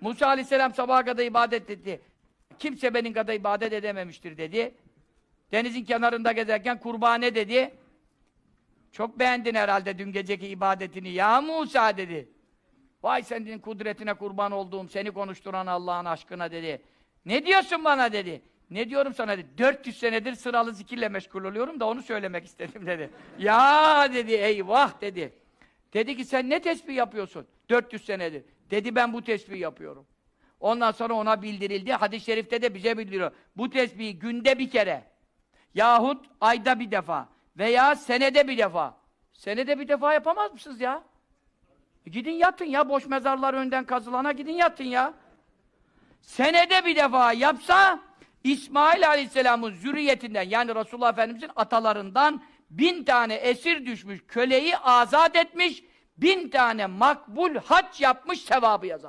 Musa aleyhisselam sabaha kadar ibadet etti. Kimse benim kadar ibadet edememiştir dedi. Denizin kenarında gezerken kurbane dedi. Çok beğendin herhalde dün geceki ibadetini ya Musa dedi. Vay senin kudretine kurban olduğum, seni konuşturan Allah'ın aşkına dedi. Ne diyorsun bana dedi. Ne diyorum sana dedi. 400 senedir sıralı zikirle meşgul oluyorum da onu söylemek istedim dedi. ya dedi eyvah dedi. Dedi ki sen ne tesbih yapıyorsun? 400 senedir. Dedi ben bu tesbih yapıyorum. Ondan sonra ona bildirildi. Hadis-i şerifte de bize bildiriyor. Bu tesbihi günde bir kere yahut ayda bir defa veya senede bir defa. Senede bir defa yapamaz mısınız ya? E Gidin yatın ya, boş mezarlar önden kazılana gidin yatın ya. Senede bir defa yapsa, İsmail Aleyhisselam'ın zürriyetinden, yani Resulullah Efendimiz'in atalarından bin tane esir düşmüş, köleyi azat etmiş, bin tane makbul hac yapmış sevabı yazar.